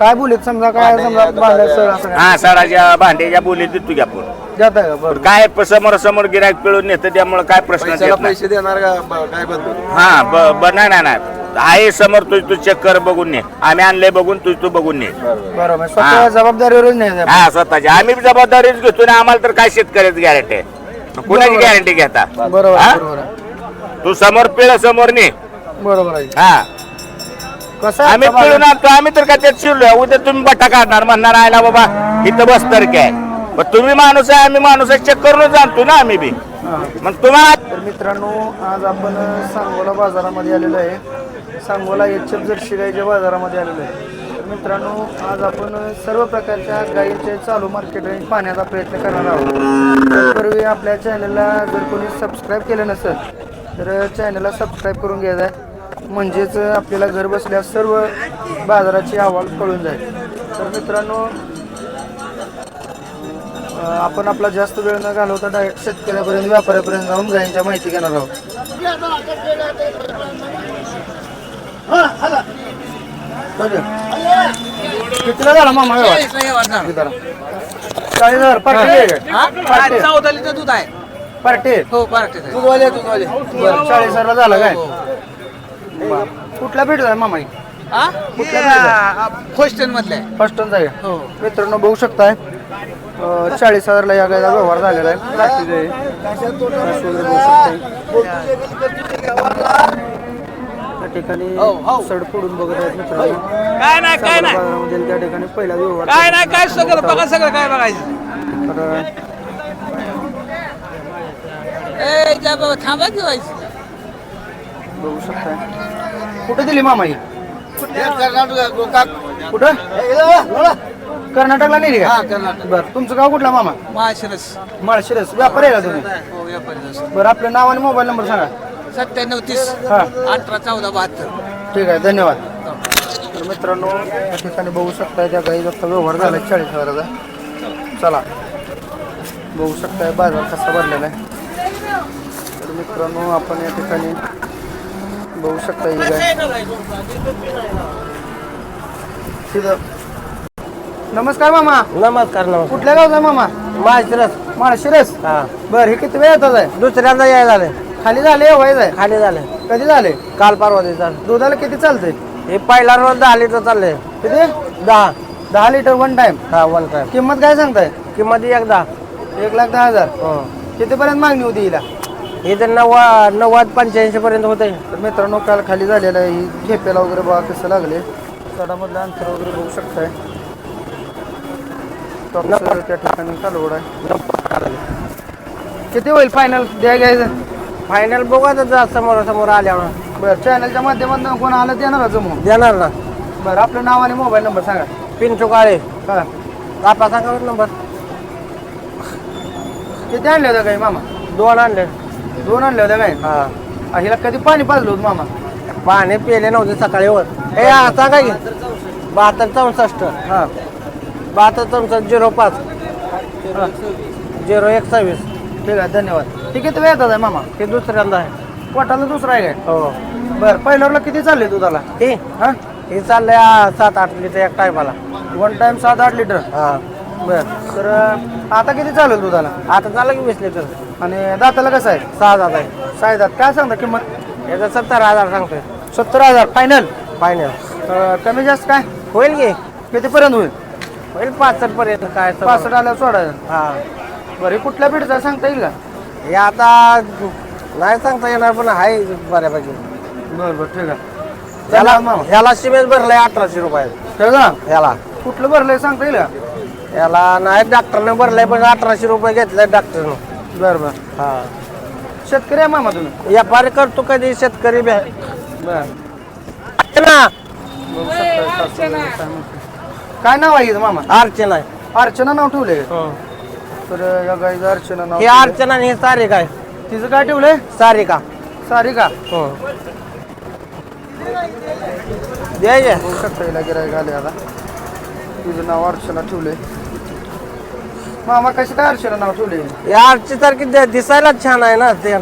काय बोलीत समजा काय समजा असं काय हा सडाच्या भांड्याच्या बोलीत देतो की आपण. बरं. काय प- समोर समोर गिरायक पिळून नेतं त्यामुळे काय प्रश्न पैशाला येत नाही. पैसे देणार का? ब- काय बंधू? हा ब- ब- नाही नाही नाही. आहे समोर तुझ तू चेक कर बघून ने. आम्ही आणलंय बघून तुझ तू बघून ने. बरोबर स्वतः हा. जबाबदारीवरच नाही आहे. हा स्वतःची. आम्ही बी जबाबदारीच घेतो ना आम्हाला तर काय शेतकऱ्याची गॅरंटी आहे कुणाची बरोबर. गॅरंटी घेता? बरोबर हा? आहे, बरोबर आहे. तू समोर पिळ समोर ने. बरोबर आहे. हा. कसं आहे आम्ही पिळून आणतो आम्ही तर काय त्यात शिरलोय. उद्या तुम्ही बट्टा काढणार म्हणणार आयला बाबा इथं बस तर काय पण तुम्ही माणूस आहे आम्ही माणूस आहे चेक करूनच आणतो ना आम्ही बी. मग तुम्हाला तर मित्रांनो आज आपण सांगोला बाजारामध्ये आलेलो आहे. सांगोला एच एफ जर्शी गाईच्या बाजारामध्ये आलेलो आहे. तर मित्रांनो आज आपण सर्व प्रकारच्या गायीचे चालू मार्केट रेंज पाहण्याचा प्रयत्न करणार आहोत. तत्पूर्वी आपल्या चॅनलला जर कोणी सबस्क्राईब केलं नसेल तर चॅनलला सबस्क्राईब करून घ्यायचं आहे म्हणजेच आपल्याला घर बसल्या सर्व बाजाराची अहवाल कळून जाईल तर मित्रांनो आपण आपला जास्त वेळ न घालवता डायरेक्ट शेतकऱ्यापर्यंत व्यापाऱ्यापर्यंत जाऊन गायींच्या माहिती घेणार आहोत. कितीला झाला मामा व्यवहार किती झाला? चाळीस हजार पार्टी. चौदा लिटर दूध आहे पार्टी. हो पार्टी. दूधवाले दूधवाले चाळीस हजारला झाला काय बरं. कुठला भेट आहे मामा हा? हे, मधले. फर्स्ट आहे. हो. मित्रांनो बघू शकताय. चाळीस हजारला या गायचा व्यवहार झालेला आहे. प्लास्टिक. त्या ठिकाणी हो, हो. सड फोडून बघत आहेत मित्रांनो. काय नाही काय नाही. बाजारामध्ये त्या ठिकाणी पहिला व्यवहार काय नाही काय सगळं बघा सगळं काय बघायचं. तर ए जा बाबा थांबा की व्हायचं बघू शकताय. कुठे दिली मामा ही? कुठं? कर्नाटकला नेली का? बरं तुमचं गाव कुठला मामा? महाशिरस माळशिरस व्यापारी आहे का तुम्ही? हो बरं आपलं नाव आणि मोबाईल नंबर सांगा. सत्त्याण्णव तीस हा. अठरा चौदा बहात्तर. ठीक आहे धन्यवाद. तर मित्रांनो या ठिकाणी बघू शकताय त्या गाई आता व्यवहार झाला चाळीस हजाराचा. चला. बघू शकताय बाजार कसा भरलेला आहे. तर मित्रांनो आपण या ठिकाणी बघू शकता ही गाय तिथं. नमस्कार मामा. नमस्कार नमस्कार. कुठल्या गावचा मामा? माळशिरस. माळशिरस? हा. बरं हे किती वेळ येतात आहे? दुसऱ्यांदा यायला झाले. खाली झाले व्हायचं आहे. खाली झाले. कधी झाले? काल परवा दिवशी झाले. दुधाला किती चालतंय? हे पहिला रोज दहा लिटर चालले किती? दहा. दहा लिटर वन टाइम हा वन टाइम किंमत काय सांगताय? किंमत एकदा एक लाख दहा हजार. हो. कितीपर्यंत मागणी होती हिला? हे तर नव्वद नव्वद पंच्याऐंशी पर्यंत होते तर मित्रांनो काल खाली झालेलं आहे. ही झेपेला वगैरे बघा कसं लागले. सडामधलं अंतर वगैरे बघू शकताय. टॉपचं त्या ठिकाणी कालवड आहे. किती होईल फायनल द्या घ्यायचं. फायनल बघा जा समोर समोर आल्यावर. बरं चॅनलच्या माध्यमातून कोण आलं देणार जमून? देणार ना. बरं आपलं नाव आणि मोबाईल नंबर सांगा. पिंचू काळे. हा. आपला सांगा बरं नंबर किती आणले होते काही मामा? दोन आणले. दोन आणले होते काय? हा. आ, हिला कधी पाणी पाजलं होतं मामा? पाणी पिले नव्हते सकाळी वर. हे हा, सांगा की बहात्तर चौसष्ट. हां. बहात्तर चौसष्ट झिरो पाच. झिरो एकसावीस. ठीक आहे धन्यवाद. हे किती वेळ येतात आहे मामा? हे दुसऱ्यांदा आहे. पोटाला दुसरा आहे काय? हो. बरं पहिल्यावरला किती चालले दुधाला? हे हां? हे चाललंय आ, सात आठ लिटर एक टायमाला. वन टाइम सात आठ लिटर? हा. बर तर आता किती चालेल दुधाला? आता झालं की वीस लिटर. आणि दाताला कसं आहे? सहा हजार आहे. सायदात काय सांगता किंमत? याचं सत्तर हजार सांगतोय. सत्तर हजार. फायनल फायनल कमी जास्त काय? होईल की. कितीपर्यंत होईल? होईल पासष्ट पर्यंत काय. पासष्ट आल्यावर सोडायचं हा. बरं हे कुठल्या पिढीचा सांगता येईल का? हे आता नाही सांगता येणार पण आहे बऱ्यापैकी. बरं बरं ठीक आहे. त्याला मामा. ह्याला सिमेंट भरलंय अठराशे रुपये ठेवा ह्याला कुठलं भरलंय सांगता येईल का? ह्याला नाही डॉक्टरने भरलंय पण अठराशे रुपये घेतलंय डॉक्टरनं बरं बरं. हा. शेतकरी आहे मामा तुम्ही? व्यापारी करतो कधी शेतकरी बी आहे. बरं. ना बघू शकता सासू वगैरे काय म्हणते. काय नाव आहे हिचं मामा? अर्चना आहे. अर्चना नाव ठेवलंय हो. तर या गाईचं अर्चना नाव हे ठेवलंय. अर्चना आणि हे सारिका आहे. तिचं काय ठेवलंय? सारिका. सारिका? हो. द्यायचे. बघू शकता हिला गिरायक आले आता. तुझं नाव अर्चना ठेवलंय. मामा कशी काय नाव ठेवले या दि- दिसायला छान आहे ना ते.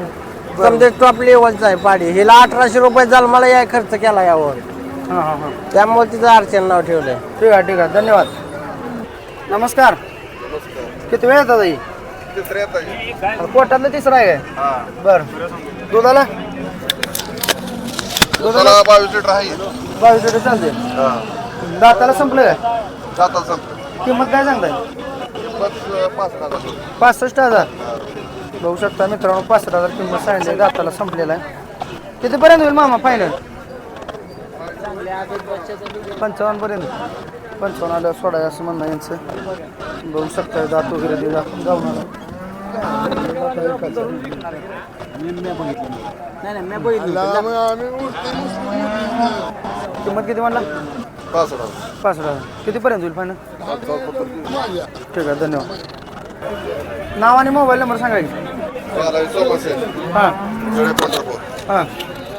समजे टॉप लेवलचं आहे पाडी. हिला अठराशे रुपये जन्माला या खर्च केला यावर. हां हां हां. त्यामुळे तिचं अर्चन नाव ठेवलंय. ठीक आहे ठीक आहे. धन्यवाद. नमस्कार. किती वेळ येतात आई? पोटातलं तिसरा आहे बर. दुधाला? दुधाला? बावीस लिटर आहे. बावीस लिटर चालते दाताला संपलं काय? जातात संपलं. किंमत काय सांगताय? पासष्ट हजार. बघू शकता मित्रांनो पासष्ट हजार किंमत सांगितली दाताला संपलेला आहे. कितीपर्यंत होईल मामा फायनल पंचावन्न पर्यंत पंचावन्न आल्यावर सोडाय असं म्हणणं यांचं. बघू शकता दात वगैरे दाखवून जाऊन आला किंमत किती म्हणला? पाच हजार. पासष्ट हजार. कितीपर्यंत होईल फायनल ठीक आहे धन्यवाद. नाव आणि मोबाईल नंबर सांगा की. बारावी सोमवार हां. खेळे पंढरपूर. हां.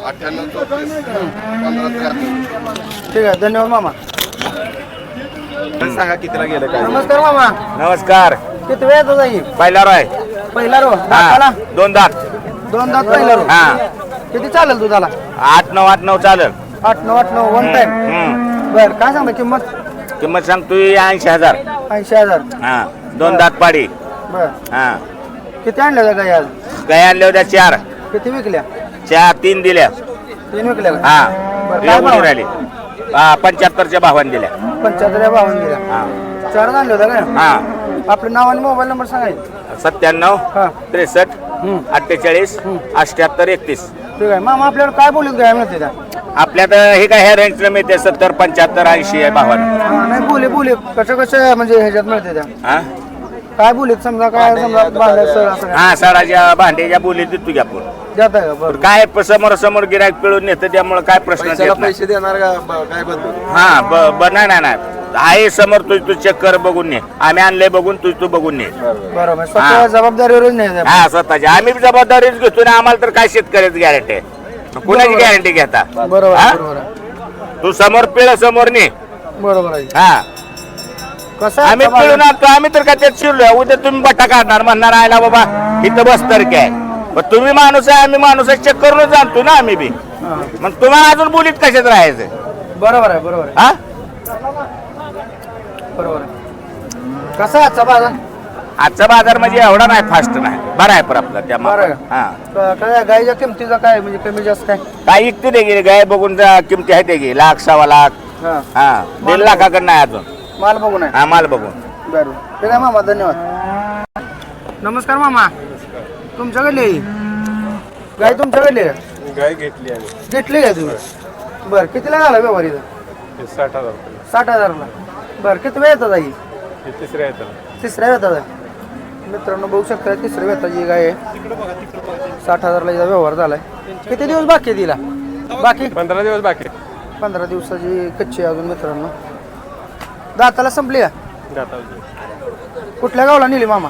अठ्ठ्याण्णव चौतीस पंधरा त्र्याहत्तर ठीक आहे धन्यवाद मामा. सांगा कितीला गेलं काय? नमस्कार मामा. नमस्कार. किती वेळ जाई पहिला रोय. पहिला रो दाताला दोन दात. दोन दात पहिला रो हा. किती चालेल दुधाला? आठ नऊ आठ नऊ चालेल. आठ नऊ आठ नऊ वन टाइम. बर काय सांगता किंमत? किंमत सांगतोय ऐंशी हजार. ऐंशी हजार. हा दोन दात पाडी. बर. हा. किती आणल्या गाई आज? गाय आणल्या होत्या चार. किती विकल्या? चार तीन दिल्या. तीन विकल्या का? हा. बरं, काय एवढी भाव? राहिली. हा पंच्याहत्तरच्या भावाने दिल्या. पंच्याहत्तर भावून दिल्या. हा. चार आणल्या होत्या काय हा. आपलं नाव आणि मोबाईल नंबर सांगायचं. सत्त्याण्णव हा. त्रेसष्ट हम्म. अठ्ठेचाळीस अठ्ठ्याहत्तर एकतीस. ठीक आहे. मामा आपल्याला काय बोलत गाय मिळते त्या आपल्यात हे काय ह्या रेंजला मिळते सत्तर पंच्याहत्तर ऐंशी आहे भावानं हा, नाही बोले बोले कसं कसं म्हणजे ह्याच्यात मिळते त्या? हा? काय बोलीत समजा काय समजा भांड्या सर असं काय? हा सराच्या भांड्याच्या बोलीत देतो की आपण देताय का? बरं. काय समोर समोर गिरायक पिळून नेतं त्यामुळे काय प्रश्न येत नाही. पैसे देणार का? ब- काय बंधू? हा ब- ब- नाही नाही नाही. आहे समोर तुझ तू चेक कर बघून ने आम्ही आणलंय बघून तुझ तू बघून ने बरोबर स्वतः हा. नाही द्या. हा स्वतःची. आम्ही बी जबाबदारीच घेतो ना आम्हाला तर काय शेतकऱ्याची गॅरंटी आहे? कुणाची बरोबर. गॅरंटी घेता? बरोबर हा? आहे, बरोबर आहे. तू समोर पिळ समोर ने. बरोबर आहे. हा. कसं आहे आम्ही पिळून? आणतो आम्ही तर काय त्यात शिरलोय. उद्या तुम्ही बट्टा काढणार म्हणणार आयला बाबा इथं बस तर काय पण तुम्ही माणूस आहे आम्ही माणूस आहे चेक करूनच आणतो ना आम्ही बी. मग तुम्हाला अजून बोलीत कशात राहायचं? बरोबर आहे बरोबर आहे. हा? बरोबर आहे. कसा आजचा बाजार? आजचा बाजार म्हणजे एवढा नाही फास्ट नाही. बरा आहे पर आपला त्या बरं आहे. मापात. हा. क- काय गाईच्या किमतीचा काय म्हणजे कमी जास्त काय? काय इकते दे गे गाय बघून जा किमती आहे ते गे लाख सव्वा लाख. हा. हा. दीड लाखाकडे नाही अजून. माल बघून आहे. हा माल बघून. बरं. ठीक आहे मामा धन्यवाद. नमस्कार मामा. तुमच्याकडली? आहे ही? गाय तुमच्याकडली? आहे गाय घेतली आम्ही घेतली काय तुम्ही? बरं कितीला झाला व्यवहार इथं? साठ हजार रुपये. साठ हजारला. बरं किती वेळ येतात आई? तिसऱ्या येतात. तिसऱ्या वेताचा मित्रांनो बघू शकता तिसऱ्या वेताची गाय आहे. साठ हजारला हिचा व्यवहार झालाय. किती दिवस बाकी आहे तिला? बाकी? पंधरा दिवस बाकी पंधरा दिवसाची कच्ची आहे अजून मित्रांनो. दाताला संपली का? जातात कुठल्या गावाला नेली मामा?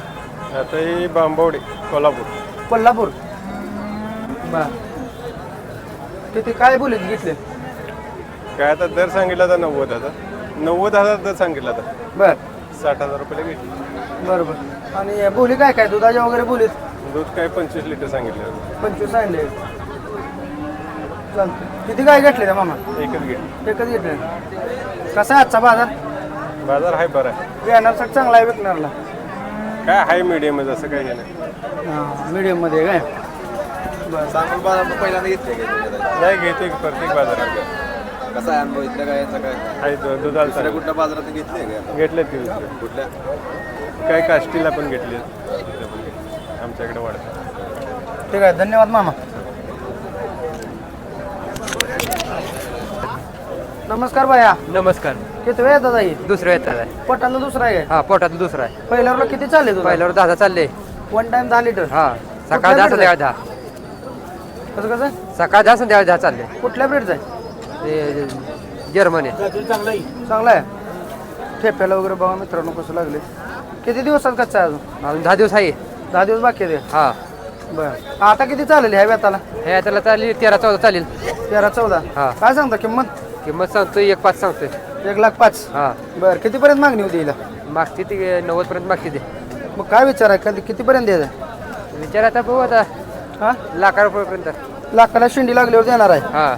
आता ही बांबवडे कोल्हापूर. कोल्हापूर? बर किती काय बोलीत घेतले? काय आता दर सांगितला तर नव्वद हजार. नव्वद हजार दर सांगितला तर बर. साठ हजार रुपये घेतली. बरोबर. आणि बोली काय काय? दुधाच्या वगैरे बोलीत? दूध काय पंचवीस लिटर सांगितलं पंचवीस आणले चालतं किती काय घेतले मामा? एकच घेतली. एकच घेतले कसा आहे आजचा बाजार? बाजार आहे बरा आहे. चांगला आहे विकणारला. काय हाय मीडियम असं काही हे नाही. मीडियममध्ये काय? सांगून बाजार पहिल्यांदा घेतले नाही घेते प्रत्येक बाजारात. कसा आहे अनुभव काय याचा काय? आहे दु- दुधाला दुसऱ्या चांगलं. कुठल्या बाजारात घेतले का? घेतलेत की दुसरे कुठल्या? काय काष्टीला पण घेतले आमच्याकडे वाढत ठीक आहे धन्यवाद मामा. नमस्कार भैया. नमस्कार. किती वेळ येतात आई? दुसरं येतात आहे. पोटाला दुसरा आहे हा पोटात दुसरं आहे. पहिल्यावर किती चालले तुला? पहिल्यावर दहा चालले. वन टाइम दहा लिटर हा सकाळ दहा संध्याकाळ दहा कसं कसं? सकाळ दहा संध्याकाळ दहा चालले. कुठल्या ब्रेडचा आहे? ते जर्मनी. चांगला आहे. ठेप्याला वगैरे बघा मित्रांनो कसं लागले. किती दिवसात कच्चा आहे अजून? अजून दहा दिवस आहे. दहा दिवस बाकी आहे ते. हा. बरं. आता किती चालेल ह्या व्यताला? हे त्याला चालेल तेरा चौदा चालेल. तेरा चौदा. हा. काय सांगता किंमत? किंमत सांगतोय एक पाच सांगतोय. एक लाख पाच? हा. बरं कितीपर्यंत मागणी होती हिला? मागते ती नव्वद पर्यंत मागते ते. मग काय विचार आहे? कधी कितीपर्यंत द्यायचं? विचार आता बघू आता. हा? लाखा रुपयेपर्यंत. लाखाला शेंडी लागल्यावर देणार आहे? हा.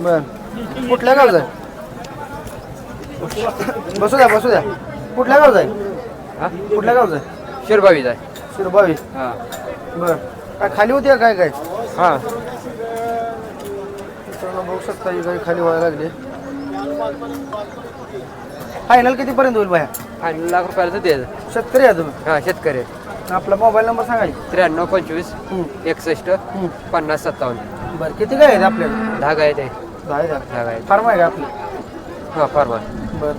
बरं. कुठल्या गावचा आहे? बसू द्या बसू द्या. कुठल्या गावचा आहे? कुठल्या गावचा आहे? शिरबावीच आहे. शिरबावी. हा. बर. काय खाली होती का काय काय? हा. शकता ही गाई खाली व्हायला लागली. फायनल कितीपर्यंत होईल बाया आणि लाख रुपयाचं द्यायचं शेतकरी आहे तुम्ही? हा शेतकरी. आपला मोबाईल नंबर सांगा की. त्र्याण्णव पंचवीस एकसष्ट. पन्नास सत्तावन्न. बरं किती गाय आहेत आपल्याला दहा गाय ते दहा आहे फार्म आहे का आपली? हा फार्मा बरं.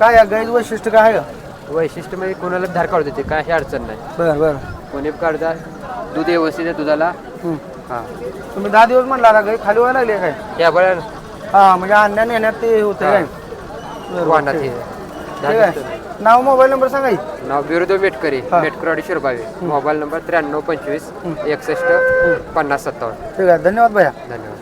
काय या गाईचं वैशिष्ट्य काय आहे का? वैशिष्ट्य म्हणजे कोणाला धार काढू देते काय अडचण नाही. बरं बरं. कोणी काढता दूध व्यवस्थित आहे दुधाला. हा. तुम्ही दहा दिवस म्हणला आता गाई खाली व्हायला लागली काय? या बळा हा म्हणजे आणण्या नेण्यात ते होते काय? बरं, ठीक. आहे. नाव मोबाईल नंबर सांगा की. नाव बिरुदो मेटकरी हा. मेटकरवाडी शिरबावी. मोबाईल नंबर त्र्याण्णव पंचवीस एकसष्ट पन्नास सत्तावन्न. ठीक आहे. धन्यवाद भैया. धन्यवाद.